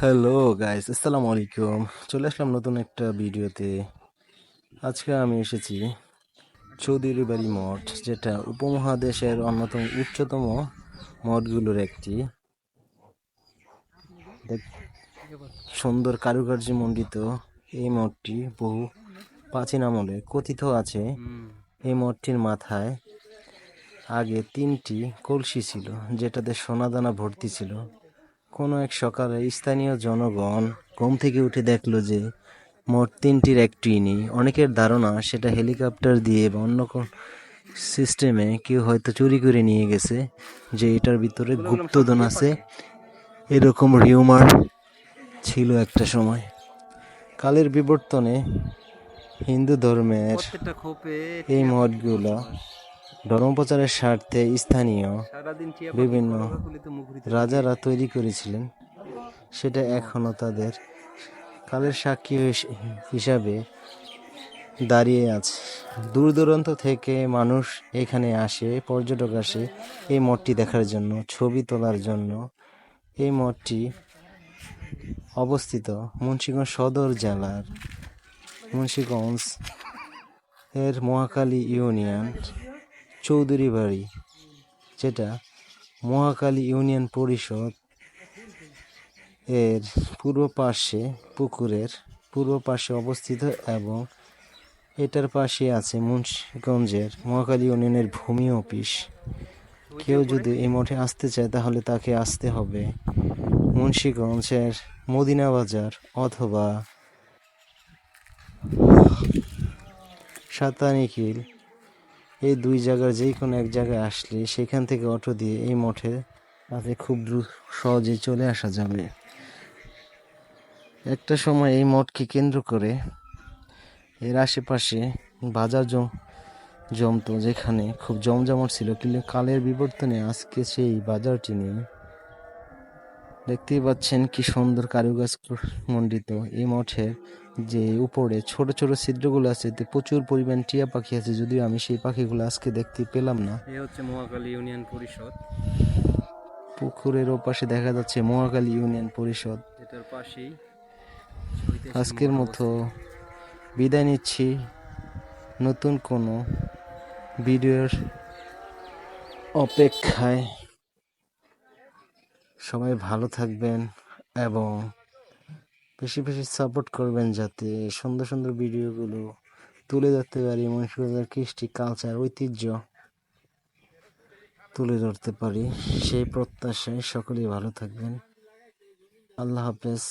Hello guys আসসালামু আলাইকুম চলে আসলাম নতুন একটা ভিডিওতে। আজকে আমি এসেছি চৌধুরী বাড়ি মঠ যেটা উপমহাদেশের অন্যতম উচ্চতম মঠগুলোর একটি। সুন্দর কারুকার্য মণ্ডিত এই মঠটি বহু প্রাচীন আমলে কথিত আছে। এই মঠটির মাথায় আগে তিনটি কলসি ছিল, যেটাতে সোনাদানা ভর্তি ছিল। কোনো এক সকালে স্থানীয় জনগণ ঘুম থেকে উঠে দেখল যে মোট তিনটির একটি নেই অনেকের ধারণা সেটা হেলিকপ্টার দিয়ে বা অন্য কোন সিস্টেমে কেউ হয়তো চুরি করে নিয়ে গেছে যে এটার ভিতরে গুপ্তধন আছে। এরকম রিউমার ছিল একটা সময়। কালের বিবর্তনে হিন্দু ধর্মের এই মঠগুলো ধর্মপ্রচারের স্বার্থে স্থানীয় বিভিন্ন রাজারা তৈরি করেছিলেন। সেটা এখনও তাদের কালের সাক্ষী হিস- হিসাবে দাঁড়িয়ে আছে। দূর দূরান্ত থেকে মানুষ এখানে আসে পর্যটক আসে। এই মঠটি দেখার জন্য ছবি তোলার জন্য। এই মঠটি অবস্থিত মুন্সিগঞ্জ সদর জেলার মুন্সিগঞ্জ এর মহাকালী ইউনিয়ন। চৌধুরী বাড়ি, যেটা মহাকালী ইউনিয়ন পরিষদ এর পূর্ব পাশে পুকুরের পূর্ব পাশে অবস্থিত এবং এটার পাশে আছে মুন্সিগঞ্জের মহাকালী ইউনিয়নের ভূমি অফিস। কেউ যদি এই মঠে আসতে চায় তাহলে তাকে আসতে হবে মুন্সিগঞ্জের মদিনা বাজার অথবা সাতানিকিল এই দুই জায়গার যে কোনো এক জায়গায় আসলে সেখান থেকে অটো দিয়ে এই মঠে তাতে খুব দ্রুত সহজে চলে আসা যাবে। একটা সময় এই মঠকে কেন্দ্র করে এর আশেপাশে বাজার জম, জমতো যেখানে খুব জমজমট ছিল, কিন্তু কালের বিবর্তনে আজকে সেই বাজারটি নেই দেখতেই পাচ্ছেন কি সুন্দর কারুকাজ মণ্ডিত। এই মঠের যে উপরে ছোট ছোট ছিদ্রগুলো আছে এতে প্রচুর পরিমাণ টিয়া পাখি আছে যদিও আমি সেই পাখিগুলো আজকে দেখতে পেলাম না। এ হচ্ছে মহাকালী ইউনিয়ন পরিষদ। পুকুরের ওপাশে দেখা যাচ্ছে মহাকালী ইউনিয়ন পরিষদ। এটার পাশেই আজকের মতো বিদায় নিচ্ছি। নতুন কোনো ভিডিওর অপেক্ষায় সবাই ভালো থাকবেন এবং বেশি বেশি সাপোর্ট করবেন যাতে সুন্দর সুন্দর ভিডিওগুলো তুলে ধরতে পারি মনুষ্যদের কৃষ্টি কালচার ঐতিহ্য তুলে ধরতে পারি। সেই প্রত্যাশায় সকলেই ভালো থাকবেন। আল্লাহ হাফেজ।